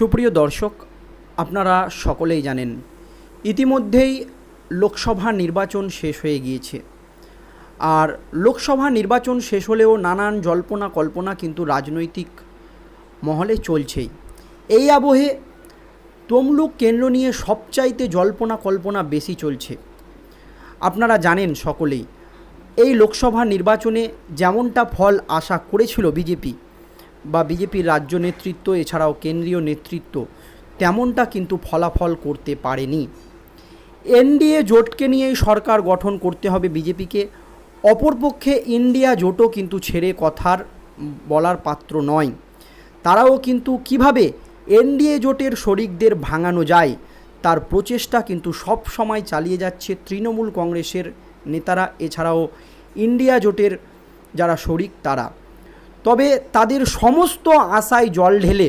সুপ্রিয় দর্শক, আপনারা সকলেই জানেন, ইতিমধ্যেই লোকসভা নির্বাচন শেষ হয়ে গিয়েছে। আর লোকসভা নির্বাচন শেষ হলেও নানান জল্পনা কল্পনা কিন্তু রাজনৈতিক মহলে চলছেই। এই আবহে তমলুক কেন্দ্র নিয়ে সবচাইতে জল্পনা কল্পনা বেশি চলছে। আপনারা জানেন সকলেই, এই লোকসভা নির্বাচনে যেমনটা ফল আশা করেছিল বিজেপি বা বিজেপির রাজ্য নেতৃত্ব, এছাড়াও কেন্দ্রীয় নেতৃত্ব, তেমনটা কিন্তু ফলাফল করতে পারেনি। এনডিএ জোটকে নিয়েই সরকার গঠন করতে হবে বিজেপিকে। অপরপক্ষে ইন্ডিয়া জোটও কিন্তু ছেড়ে কথার বলার পাত্র নয়। তারাও কিন্তু কীভাবে এনডিএ জোটের শরিকদের ভাঙানো যায়, তার প্রচেষ্টা কিন্তু সব সময় চালিয়ে যাচ্ছে তৃণমূল কংগ্রেসের নেতারা, এছাড়াও ইন্ডিয়া জোটের যারা শরিক তারা। তবে তাদের সমস্ত আশায় জল ঢেলে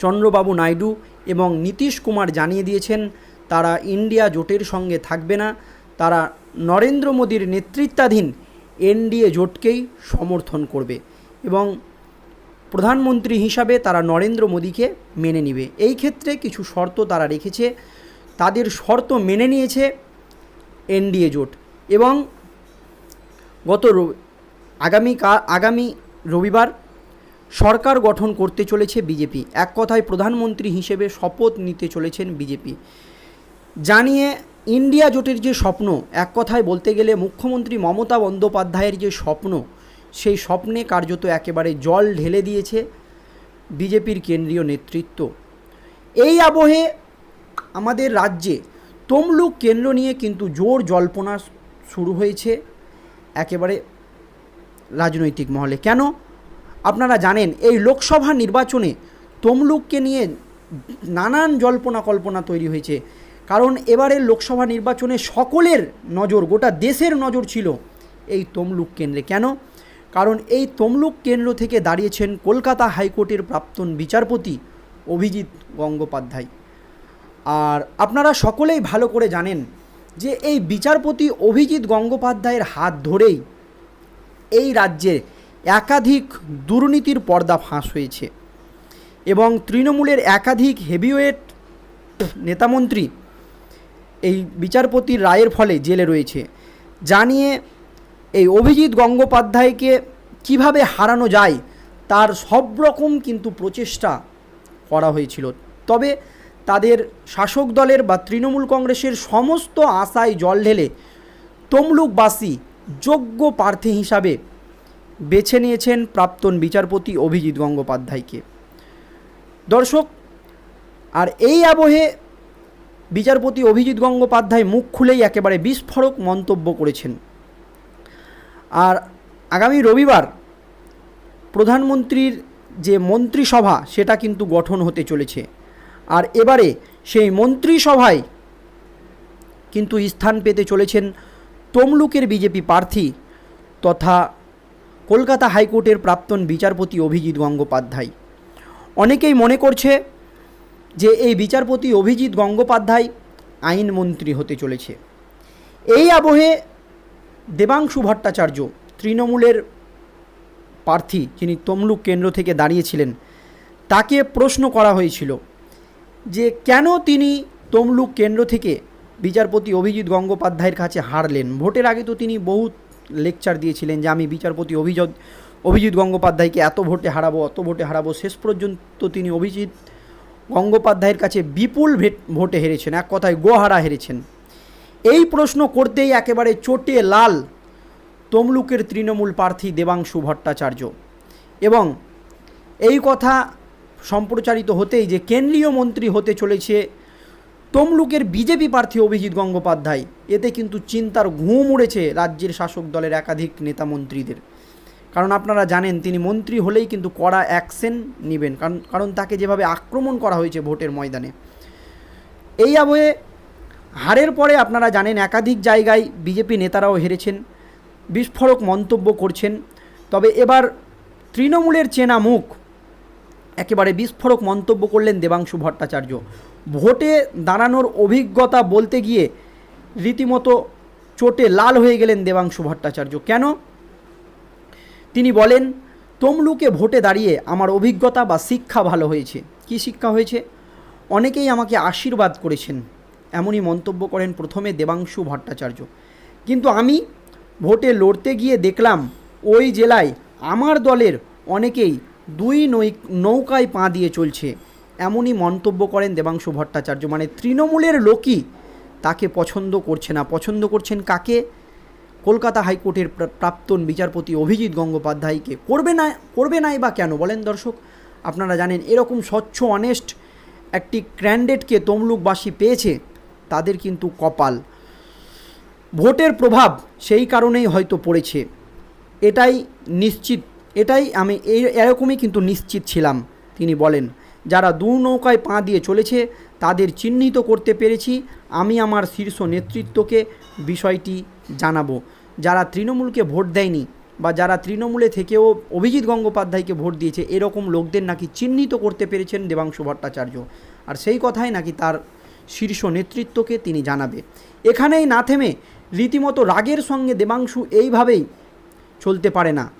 চন্দ্রবাবু নাইডু এবং নীতিশ কুমার জানিয়ে দিয়েছেন, তারা ইন্ডিয়া জোটের সঙ্গে থাকবে না। তারা নরেন্দ্র মোদীর নেতৃত্বাধীন এনডিএ জোটকেই সমর্থন করবে এবং প্রধানমন্ত্রী হিসাবে তারা নরেন্দ্র মোদীকে মেনে নেবে। এই ক্ষেত্রে কিছু শর্ত তারা রেখেছে। তাদের শর্ত মেনে নিয়েছে এনডিএ জোট এবং গত আগামী আগামী রবিবার সরকার গঠন করতে চলেছে বিজেপি। এক কথায় প্রধানমন্ত্রী হিসেবে শপথ নিতে চলেছেন বিজেপি। জানিয়ে ইন্ডিয়া জোটের যে স্বপ্ন, এক কথায় বলতে গেলে মুখ্যমন্ত্রী মমতা বন্দ্যোপাধ্যায়ের যে স্বপ্ন, সেই স্বপ্নে কার্যত একেবারে জল ঢেলে দিয়েছে বিজেপির কেন্দ্রীয় নেতৃত্ব। এই আবহে আমাদের রাজ্যে তমলুক কেন্দ্র নিয়ে কিন্তু জোর জল্পনা শুরু হয়েছে। একেবারে রাজনৈতিক মহলে। কেন? আপনারা জানেন, এই লোকসভা নির্বাচনে তমলুককে নিয়ে নানান জল্পনা কল্পনা তৈরি হয়েছে। কারণ এবারের লোকসভা নির্বাচনে সকলের নজর, গোটা দেশের নজর ছিল এই তমলুক কেন্দ্রে। কেন? কারণ এই তমলুক কেন্দ্র থেকে দাঁড়িয়েছেন কলকাতা হাইকোর্টের প্রাক্তন বিচারপতি অভিজিৎ গঙ্গোপাধ্যায়। আর আপনারা সকলেই ভালো করে জানেন যে এই বিচারপতি অভিজিৎ গঙ্গোপাধ্যায়ের হাত ধরেই এই রাজ্যে একাধিক দুর্নীতির পর্দা ফাঁস হয়েছে এবং তৃণমূলের একাধিক হেভিওয়েট নেতামন্ত্রী এই বিচারপতির রায়ের ফলে জেলে রয়েছে। জানিয়ে এই অভিজিৎ গঙ্গোপাধ্যায়কে কীভাবে হারানো যায়, তার সব রকম কিন্তু প্রচেষ্টা করা হয়েছিল। তবে তাদের শাসক দলের বা তৃণমূল কংগ্রেসের সমস্ত আশায় জল ঢেলে তমলুকবাসী যোগ্য প্রার্থী হিসাবে বেছে নিয়েছেন প্রাক্তন বিচারপতি অভিজিৎ গঙ্গোপাধ্যায়কে। দর্শক, আর এই আবহে বিচারপতি অভিজিৎ গঙ্গোপাধ্যায় মুখ খুলেই একেবারে বিস্ফোরক মন্তব্য করেছেন। আর আগামী রবিবার প্রধানমন্ত্রীর যে মন্ত্রিসভা, সেটা কিন্তু গঠন হতে চলেছে। আর এবারে সেই মন্ত্রিসভায় কিন্তু স্থান পেতে চলেছেন তমলুকের বিজেপি প্রার্থী তথা কলকাতা হাইকোর্টের প্রাক্তন বিচারপতি অভিজিৎ গঙ্গোপাধ্যায়। অনেকেই মনে করছে যে এই বিচারপতি অভিজিৎ গঙ্গোপাধ্যায় আইনমন্ত্রী হতে চলেছে। এই আবহে দেবাংশু ভট্টাচার্য তৃণমূলের প্রার্থী যিনি তমলুক কেন্দ্র থেকে দাঁড়িয়েছিলেন, তাকে প্রশ্ন করা হয়েছিল যে কেন তিনি তমলুক কেন্দ্র থেকে বিচারপতি অভিজিৎ গঙ্গোপাধ্যায়ের কাছে হারলেন। ভোটের আগে তো তিনি বহুত লেকচার দিয়েছিলেন যে আমি বিচারপতি অভিজিৎ অভিজিৎ গঙ্গোপাধ্যায়কে এত ভোটে হারাবো, অত ভোটে হারাবো, শেষ পর্যন্ত তিনি অভিজিৎ গঙ্গোপাধ্যায়ের কাছে বিপুল ভোটে হেরেছেন, এক কথায় গোহারা হেরেছেন। এই প্রশ্ন করতেই একেবারে চোটে লাল তমলুকের তৃণমূল প্রার্থী দেবাংশু ভট্টাচার্য। এবং এই কথা সম্প্রচারিত হতেই যে কেন্দ্রীয় মন্ত্রী হতে চলেছে তমলুকের বিজেপি প্রার্থী অভিজিৎ গঙ্গোপাধ্যায়। এতে কিন্তু চিন্তার ঘুম উড়েছে রাজ্যের শাসক দলের একাধিক নেতা মন্ত্রীদের। কারণ আপনারা জানেন, তিনি মন্ত্রী হলেই কিন্তু কড়া অ্যাকশন নেবেন। কারণ কারণ তাকে যেভাবে আক্রমণ করা হয়েছে ভোটের ময়দানে। এই আবহে হারের পরে আপনারা জানেন, একাধিক জায়গায় বিজেপি নেতারাও হেরেছেন, বিস্ফোরক মন্তব্য করছেন। তবে এবার তৃণমূলের চেনা মুখ, একেবারে বিস্ফোরক মন্তব্য করলেন দেবাংশু ভট্টাচার্য। ভোটে দাঁড়ানোর অভিজ্ঞতা বলতে গিয়ে রীতিমতো চোটে লাল হয়ে গেলেন দেবাংশু ভট্টাচার্য। কেন? তিনি বলেন, তমলুকে ভোটে দাঁড়িয়ে আমার অভিজ্ঞতা বা শিক্ষা ভালো হয়েছে। কি শিক্ষা হয়েছে? অনেকেই আমাকে আশীর্বাদ করেছেন, এমনই মন্তব্য করেন প্রথমে দেবাংশু ভট্টাচার্য। কিন্তু আমি ভোটে লড়তে গিয়ে দেখলাম, ওই জেলায় আমার দলের অনেকেই দুই নৌকায় পা দিয়ে চলছে। এমনই মন্তব্য করেন দেবাংশু ভট্টাচার্য। মানে তৃণমূলের লোকই তাকে পছন্দ করছে না। পছন্দ করছেন কাকে? কলকাতা হাইকোর্টের প্রা- প্রাক্তন বিচারপতি অভিজিৎ গঙ্গোপাধ্যায়কে। করবে না, করবে নাই বা কেন বলেন দর্শক? আপনারা জানেন, এরকম স্বচ্ছ অনেস্ট একটি ক্র্যান্ডেটকে তমলুকবাসী পেয়েছে, তাদের কিন্তু কপাল। ভোটের প্রভাব সেই কারণেই হয়তো পড়েছে। এটাই নিশ্চিত, এটাই আমি এই এরকমই কিন্তু নিশ্চিত ছিলাম, তিনি বলেন। যারা দু নৌকায় পা দিয়ে চলেছে, তাদের চিহ্নিত করতে পেরেছি আমি আমার শীর্ষ নেতৃত্বকে বিষয়টি জানাব। যারা তৃণমূলকে ভোট দেয়নি বা যারা তৃণমূলে থেকেও অভিজিৎ গঙ্গোপাধ্যায়কে ভোট দিয়েছে, এরকম লোকদের নাকি চিহ্নিত করতে পেরেছেন দেবাংশু ভট্টাচার্য। আর সেই কথাই নাকি তার শীর্ষ নেতৃত্বকে তিনি জানাবে। এখানেই না থেমে রীতিমতো রাগের সঙ্গে দেবাংশু এইভাবেই চলতে পারে না।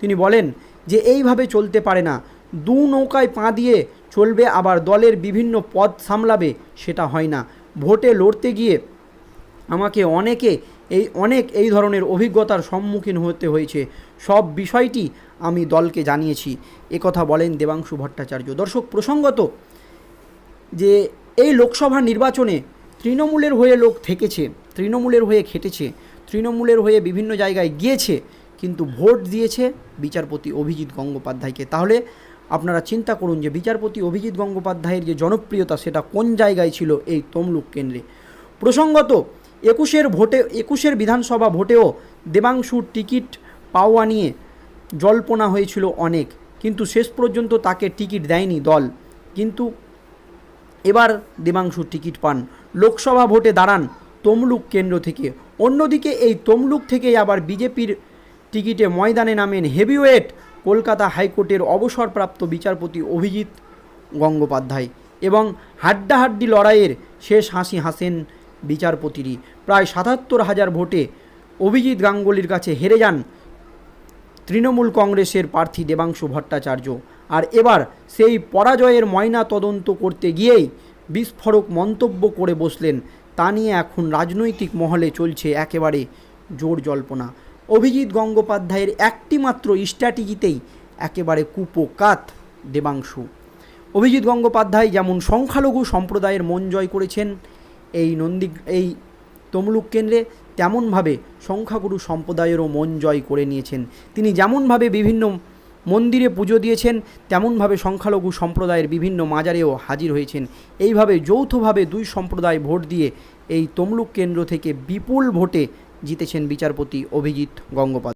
তিনি বলেন যে, এইভাবে চলতে পারে না। দু নৌকায় পা দিয়ে চলবে, আবার দলের বিভিন্ন পদ সামলাবে, সেটা হয় না। ভোটে লড়তে গিয়ে আমাকে অনেকে এই, অনেক এই ধরনের অভিজ্ঞতার সম্মুখীন হতে হয়েছে। সব বিষয়টি আমি দলকে জানিয়েছি। একথা বলেন দেবাংশু ভট্টাচার্য। দর্শক, প্রসঙ্গত যে এই লোকসভা নির্বাচনে তৃণমূলের হয়ে লোক থেকেছে, তৃণমূলের হয়ে খেটেছে, তৃণমূলের হয়ে বিভিন্ন জায়গায় গিয়েছে, কিন্তু ভোট দিয়েছে বিচারপতি অভিজিৎ গঙ্গোপাধ্যায়কে। তাহলে আপনারা চিন্তা করুন যে বিচারপতি অভিজিৎ গঙ্গোপাধ্যায়ের যে জনপ্রিয়তা, সেটা কোন জায়গায় ছিল এই তমলুক কেন্দ্রে? প্রসঙ্গত, একুশের ভোটে, একুশের বিধানসভা ভোটেও দেবাংশুর টিকিট পাওয়া নিয়ে জল্পনা হয়েছিল অনেক, কিন্তু শেষ পর্যন্ত তাকে টিকিট দেয়নি দল। কিন্তু এবার দেবাংশু টিকিট পান। লোকসভা ভোটে দাঁড়ান তমলুক কেন্দ্র থেকে। অন্যদিকে এই তমলুক থেকেই আবার বিজেপির টিকিটে ময়দানে নামেন হেভিওয়েট কলকাতা হাইকোর্টের অবসরপ্রাপ্ত বিচারপতি অভিজিৎ গঙ্গোপাধ্যায় এবং হাড্ডাহাড্ডি লড়াইয়ের শেষ হাসি হাসেন বিচারপতিরই। প্রায় সাতাত্তর হাজার ভোটে অভিজিৎ গাঙ্গুলির কাছে হেরে যান তৃণমূল কংগ্রেসের প্রার্থী দেবাংশু ভট্টাচার্য। আর এবার সেই পরাজয়ের ময়না তদন্ত করতে গিয়েই বিস্ফোরক মন্তব্য করে বসলেন। তা নিয়ে এখন রাজনৈতিক মহলে চলছে একেবারে জোর জল্পনা। অভিজিৎ গঙ্গোপাধ্যায়ের একটি মাত্র স্ট্র্যাটেজিতেই একেবারে কুপোকাত দেবাংশু। অভিজিৎ গঙ্গোপাধ্যায় যেমন সংখ্যালঘু সম্প্রদায়ের মন জয় করেছেন এই নন্দী, এই তমলুক কেন্দ্রে, তেমনভাবে সংখ্যাগুরু সম্প্রদায়েরও মন জয় করে নিয়েছেন। তিনি যেমনভাবে বিভিন্ন মন্দিরে পুজো দিয়েছেন, তেমনভাবে সংখ্যালঘু সম্প্রদায়ের বিভিন্ন মাজারেও হাজির হয়েছেন। এইভাবে যৌথভাবে দুই সম্প্রদায় ভোট দিয়ে এই তমলুক কেন্দ্র থেকে বিপুল ভোটে জিতেছেন বিচারপতি অভিজিৎ গঙ্গোপাধ্যায়।